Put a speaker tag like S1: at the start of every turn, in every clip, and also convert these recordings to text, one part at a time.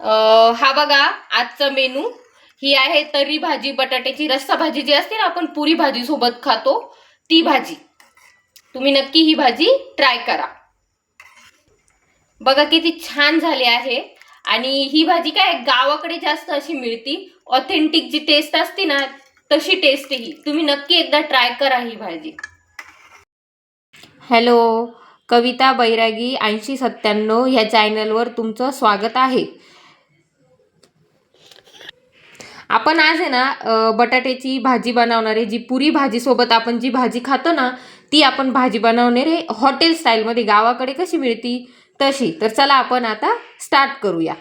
S1: हा बघा आजचा मेनू ही आहे तर्री भाजी बटाट्याची रस्सा भाजी जी असते ना आपण पुरी भाजी सोबत खातो ती भाजी. तुम्ही नक्की ही भाजी ट्राय करा. बघा किती छान झाली आहे. आणि ही भाजी काय गावाकडे जास्त अशी मिळती. ऑथेंटिक जी टेस्ट असते ना तशी टेस्ट ही. तुम्ही नक्की एकदा ट्राय करा ही भाजी. हॅलो कविता बैरागी ऐंशी सत्त्याण्णव ह्या चॅनलवर तुमचं स्वागत आहे. आपण आज आहे ना बटाट्याची भाजी बनवणार आहे जी पुरी भाजीसोबत आपण जी भाजी खातो ना ती आपण भाजी बनवणार आहे हॉटेल स्टाईलमध्ये गावाकडे कशी मिळती? तशी. तर चला आपण आता स्टार्ट करूया.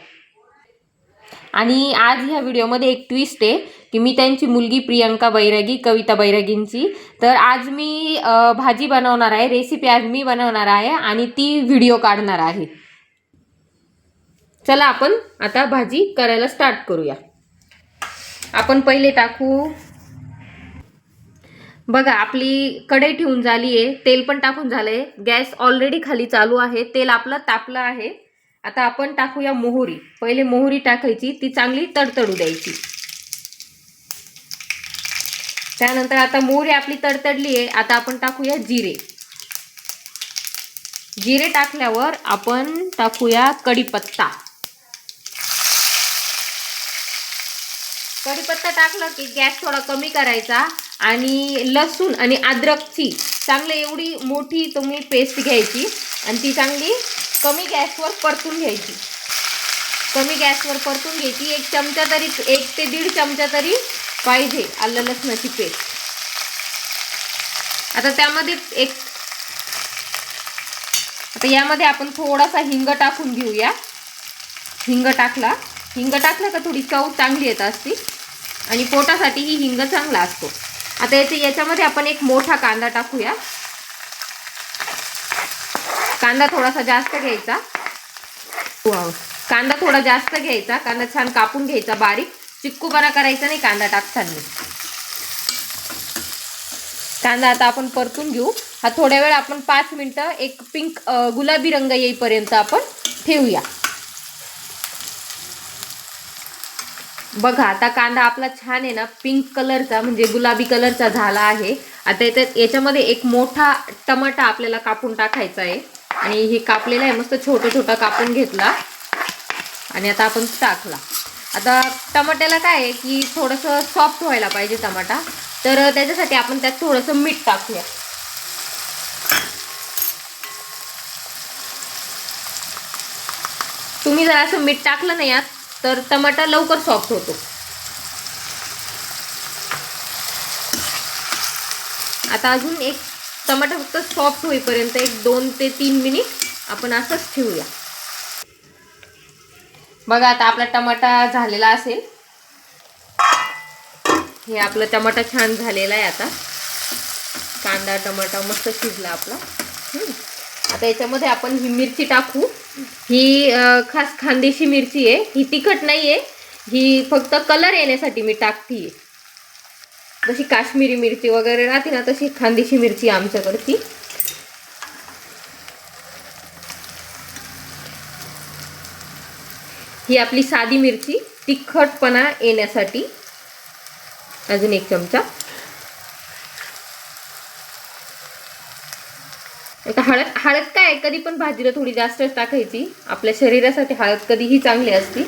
S1: आणि आज ह्या व्हिडिओमध्ये एक ट्विस्ट आहे की मी त्यांची मुलगी प्रियंका बैरागी कविता बैरागींची. तर आज मी भाजी बनवणार आहे रेसिपी आज मी बनवणार आहे आणि ती व्हिडिओ काढणार आहे. चला आपण आता भाजी करायला स्टार्ट करूया. आपण पहिले टाकू. बघा आपली कढई ठेवून झाली आहे. तेल पण टाकून झालंय. गॅस ऑलरेडी खाली चालू आहे. तेल आपलं तापलं आहे. आता आपण टाकूया मोहरी. पहिले मोहरी टाकायची. ती चांगली तडतडू द्यायची. त्यानंतर आता मोहरी आपली तडतडली आहे. आता आपण टाकूया जिरे. जिरे टाकल्यावर आपण टाकूया कढीपत्ता. कढीपत्ता टाकलं की गॅस थोडा कमी करायचा आणि लसूण आणि अद्रकची चांगलं एवढी मोठी तुम्ही पेस्ट घ्यायची आणि ती चांगली कमी गॅसवर परतून घ्यायची. कमी गॅसवर परतून घ्यायची. एक चमचा तरी एक ते दीड चमचा तरी पाहिजे आलं लसणाची पेस्ट. आता त्यामध्ये एक आता यामध्ये आपण थोडासा हिंग टाकून घेऊया. हिंग टाकला. हिंग टाकलं का थोडी चव चांगली येत असती. आणि पोटासाठी ही हिंग चांगला असतो. आता याचे याच्यामध्ये आपण एक मोठा कांदा टाकूया. कांदा थोडासा जास्त घ्यायचा. कांदा थोडा जास्त घ्यायचा. कांदा छान कापून घ्यायचा बारीक. चिक्कूपणा करायचा नाही कांदा टाकताना. कांदा आता आपण परतून घेऊ. हा थोड्या वेळ आपण पाच मिनटं एक पिंक गुलाबी रंग येईपर्यंत आपण ठेवूया. बघा आता कांदा आपला छान आहे ना पिंक कलरचा म्हणजे गुलाबी कलरचा झाला आहे. आता याच्यात याच्यामध्ये एक मोठा टमाटा आपल्याला कापून टाकायचा आहे. आणि हे कापलेलं आहे मस्त छोटं छोटं कापून घेतला. आणि आता आपण टाकला. आता टमाट्याला काय आहे की थोडंसं सॉफ्ट व्हायला पाहिजे टमाटा. तर त्याच्यासाठी आपण त्यात थोडंसं मीठ टाकूया. तुम्ही जर असं मीठ टाकलं नाही यात तर टमाटा लवकर सॉफ्ट होतो. आता अजून एक टमाटा फक्त सॉफ्ट होईपर्यंत एक दोन ते तीन मिनिट आपण असंच ठेवूया. बघा आता आपला टमाटा झालेला असेल. हे आपलं टमाटा छान झालेला आहे आता. कांदा टमाटा मस्त शिजला आपला. आता याच्यामध्ये आपण ही मिरची टाकू. ही खास खानदेशी मिरची आहे. ही तिखट नाही आहे ही फक्त कलर येण्यासाठी मी टाकते जशी काश्मीरी मिरची वगैरे राहते ना तशी खानदेशी मिरची आहे आमच्याकडची. ही आपली साधी मिरची तिखटपणा येण्यासाठी. अजून एक चमचा. आता हळद हळद काय कधी पण भाजीला थोडी जास्तच टाकायची. आपल्या शरीरासाठी हळद कधीही चांगली असते.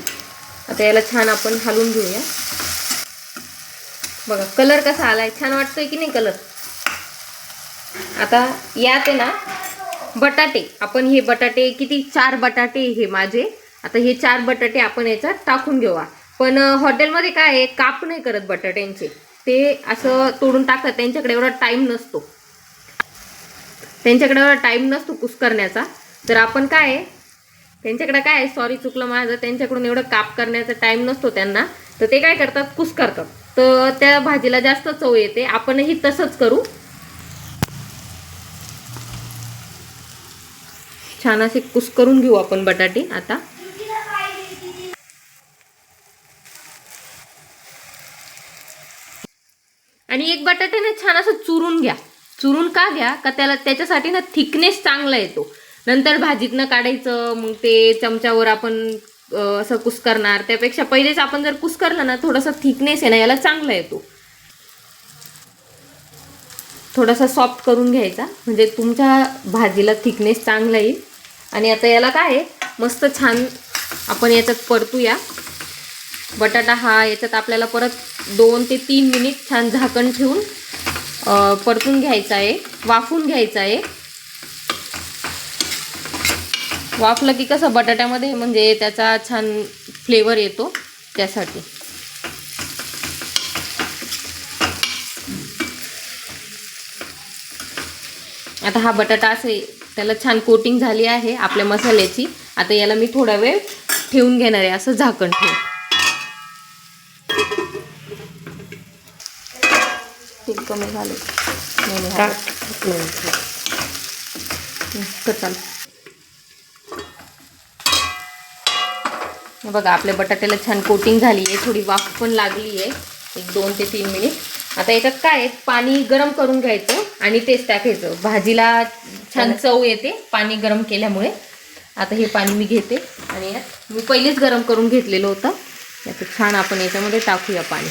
S1: आता याला छान आपण हलवून घेऊया. बघा कलर कसा आलाय छान वाटतोय की नाही कलर? आता यात आहे ना बटाटे. आपण हे बटाटे किती चार बटाटे हे माझे. आता हे चार बटाटे आपण याच्यात टाकून घेऊया. पण हॉटेलमध्ये काय आहे काप नाही करत बटाट्यांचे. ते असं तोडून टाकतात त्यांच्याकडे एवढा टाईम नसतो. त्यांच्याकडे टाईम नसतो कुस करण्याचा. तर आपण काय आहे? त्यांच्याकडे काय आहे? सॉरी चुकलं माझं. त्यांच्याकडून एवढं काप करण्याचा टाईम नसतो त्यांना. तर ते काय करतात? कुस करतात. तर त्या भाजीला जास्त चव येते. आपणही तसंच करू. छान असे कुस करून घेऊ आपण बटाटे. आता आणि एक बटाटे ना छान असं चुरून घ्या. चुरून का घ्या? का त्याला त्याच्यासाठी ना थिकनेस चांगला येतो. नंतर भाजीतनं काढायचं मग ते चमच्यावर आपण असं कुस्करणार. त्यापेक्षा पहिलेच आपण जर कुस्करलं ना थोडासा थिकनेस आहे ना याला चांगला येतो. थोडासा सॉफ्ट करून घ्यायचा. म्हणजे तुमच्या भाजीला थिकनेस चांगला येईल. आणि आता याला काय आहे? मस्त छान आपण याच्यात परतूया. बटाटा हा याच्यात आपल्याला परत दोन ते तीन मिनिट छान झाकण ठेवून परतून घ्यायचा आहे वाफून घ्यायचा आहे. वाफलं की कसं बटाट्यामध्ये म्हणजे त्याचा छान फ्लेवर येतो त्यासाठी. आता हा बटाटा असे त्याला छान कोटिंग झाली आहे आपल्या मसाल्याची. आता याला मी थोडा वेळ ठेवून घेणार आहे असं झाकण ठेवून. कमी झालं. चालू. बघा आपल्या बटाट्याला छान कोटिंग झाली आहे. थोडी वाफ पण लागली आहे. एक दोन ते तीन मिनिट आता याच्यात काय पाणी गरम करून घ्यायचं आणि तेच टाकायचं. भाजीला छान चव येते पाणी गरम केल्यामुळे. आता हे पाणी मी घेते. आणि यात मी पहिलेच गरम करून घेतलेलं होतं. यात छान आपण याच्यामध्ये टाकूया पाणी.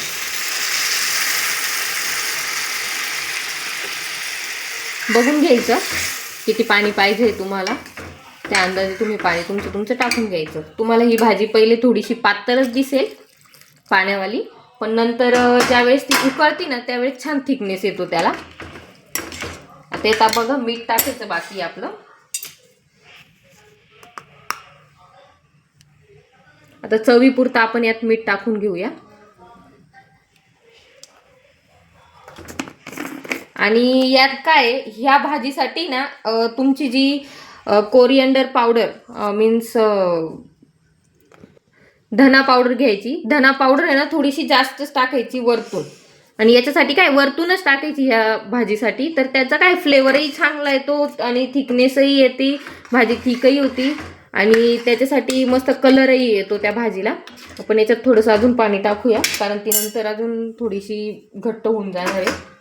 S1: बघून घ्यायचं किती पाणी पाहिजे तुम्हाला. त्या अंदाजे तुम्ही पाणी तुमचं तुमचं टाकून घ्यायचं. तुम्हाला ही भाजी पहिले थोडीशी पातळच दिसेल पाण्यावाली. पण नंतर ज्यावेळेस ती उकळती ना त्यावेळेस छान थिकनेस येतो त्याला. आता येता बघा मीठ टाकायचं बाकी आपलं. आता चवीपुरतं आपण यात मीठ टाकून घेऊया. आणि यात काय ह्या भाजीसाठी ना तुमची जी कोरिअंडर पावडर मीन्स धना पावडर घ्यायची. धना पावडर आहे ना थोडीशी जास्तच टाकायची वरतून. आणि याच्यासाठी काय वरतूनच टाकायची ह्या भाजीसाठी. तर त्याचा काय फ्लेवरही चांगला येतो आणि थिकनेसही येते. भाजी थिकही होती. आणि त्याच्यासाठी मस्त कलरही येतो त्या भाजीला. आपण याच्यात थोडंसं अजून पाणी टाकूया कारण ती नंतर अजून थोडीशी घट्ट होऊन जाणार आहे.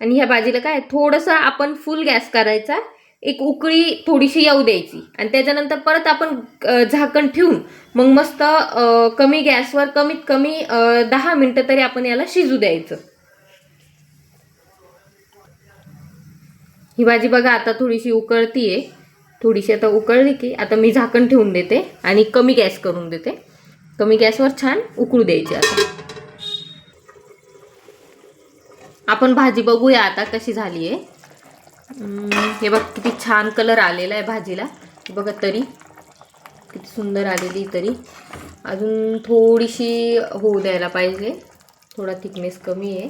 S1: आणि ह्या भाजीला काय थोडंसं आपण फुल गॅस करायचा. एक उकळी थोडीशी येऊ द्यायची. आणि त्याच्यानंतर परत आपण झाकण ठेवून मग मस्त कमी गॅसवर कमीत कमी दहा मिनटं तरी आपण याला शिजू द्यायचं. ही भाजी बघा आता थोडीशी उकळतीये. थोडीशी आता उकळली की आता मी झाकण ठेवून देते आणि कमी गॅस करून देते. कमी गॅसवर छान उकळू द्यायची आता. आपण भाजी बघूया आता कशी झाली आहे. हे बघ किती छान कलर आलेला आहे भाजीला. बघत बघा तरी. किती सुंदर आलेली तरी. अजून थोडीशी होऊ द्यायला पाहिजे. थोडा थिकनेस कमी आहे.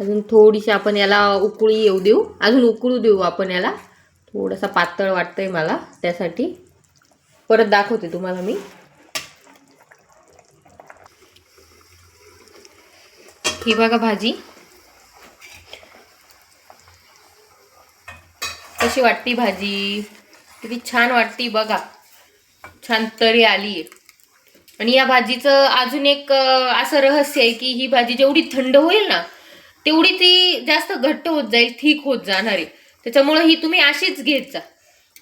S1: अजून थोडीशी आपण याला उकळी येऊ देऊ. अजून उकळू देऊ आपण याला. थोडासा पातळ वाटतंय मला त्यासाठी. परत दाखवते तुम्हाला मी. ही बघा भाजी. कशी वाटती भाजी? किती छान वाटती बघा. छान तरी आली आहे आणि या भाजीचं अजून एक असं रहस्य आहे की ही भाजी जेवढी थंड होईल ना तेवढी ती जास्त घट्ट होत जाईल ठीक होत जाणार आहे. त्याच्यामुळं ही तुम्ही अशीच घेत जा.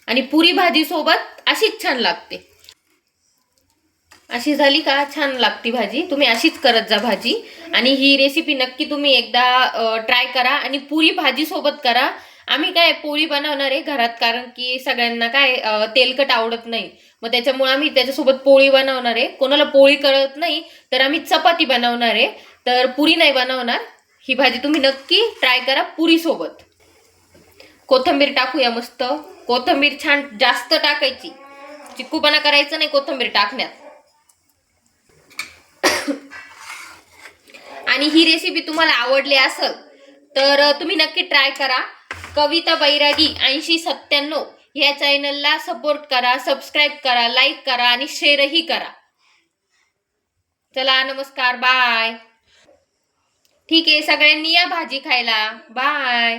S1: आणि पुरी भाजी सोबत अशीच छान लागते. अशी झाली का छान लागती भाजी. तुम्ही अशीच करत जा भाजी. आणि ही रेसिपी नक्की तुम्ही एकदा ट्राय करा आणि पुरी भाजी सोबत करा. आम्ही काय पोळी बनवणार आहे घरात कारण की सगळ्यांना काय तेलकट आवडत नाही. मग त्याच्यामुळे आम्ही त्याच्यासोबत पोळी बनवणार आहे. कोणाला पोळी कळत नाही तर आम्ही चपाती बनवणार आहे. तर पुरी नाही बनवणार. ही भाजी तुम्ही नक्की ट्राय करा पुरीसोबत कोथंबीर टाकूया मस्त. कोथंबीर छान जास्त टाकायची. चिक्कूपणा करायचं नाही कोथंबीर टाकण्यात. आणि ही रेसिपी तुम्हाला आवडली असेल तर तुम्ही नक्की ट्राय करा. कविता बैरागी ऐंशी सत्त्याण्णव ह्या चॅनलला सपोर्ट करा सबस्क्राईब करा लाईक करा आणि शेअरही करा. चला नमस्कार बाय ठीक आहे सगळ्यांनी या भाजी खायला. बाय